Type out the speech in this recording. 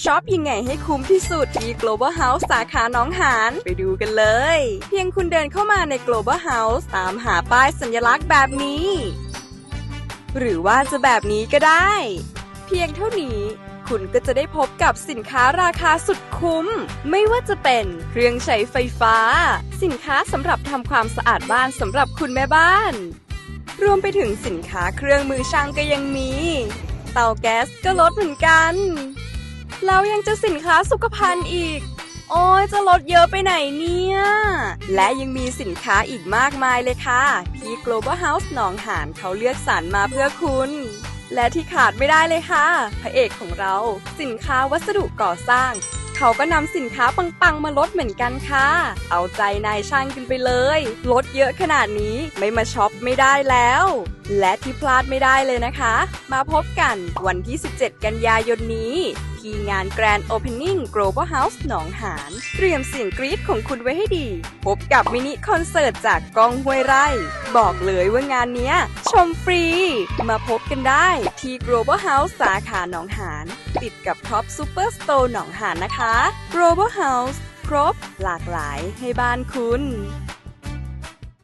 ช็อปยังไงให้คุ้มที่สุดที่ Global House สาขาหน้องหานไปดูกันเลย เพียงคุณเดินเข้ามาใน Global House ตามหาป้ายสัญลักษณ์แบบนี้ หรือว่าจะแบบนี้ก็ได้ เพียงเท่านี้คุณก็จะได้พบกับสินค้าราคาสุดคุ้ม ไม่ว่าจะเป็นเครื่องใช้ไฟฟ้า สินค้าสำหรับทำความสะอาดบ้านสำหรับคุณแม่บ้าน รวมไปถึงสินค้าเครื่องมือช่างก็ยังมี เตาแก๊สก็ลดเหมือนกัน แล้วยังจะสินค้าสุขภัณฑ์อีก โอ้ยจะลดเยอะไปไหนเนี่ย และยังมีสินค้าอีกมากมายเลยค่ะ ที่ Global House หนองหานเขาเลือกสรรมาเพื่อคุณ และที่ขาดไม่ได้เลยค่ะ พระเอกของเรา สินค้าวัสดุก่อสร้าง เขาก็นำสินค้าปังๆมาลดเหมือนกันค่ะ เอาใจนายช่างกันไปเลย ลดเยอะขนาดนี้ไม่มาช็อปไม่ได้แล้ว และที่พลาดไม่ได้เลยนะคะ มาพบกันวันที่ 17 กันยายนนี้ ที่งาน Grand Opening Global House หนองหาน เตรียมเสียงกรี๊ดของคุณไว้ให้ดี พบกับมินิคอนเสิร์ตจากกองห้วยไร่ บอกเลยว่างานเนี้ย ชมฟรี มาพบกันได้ที่ Global House สาขาหนองหาน ติดกับ Top Super Store หนองหานนะคะ Global House ครบหลากหลายให้บ้านคุณ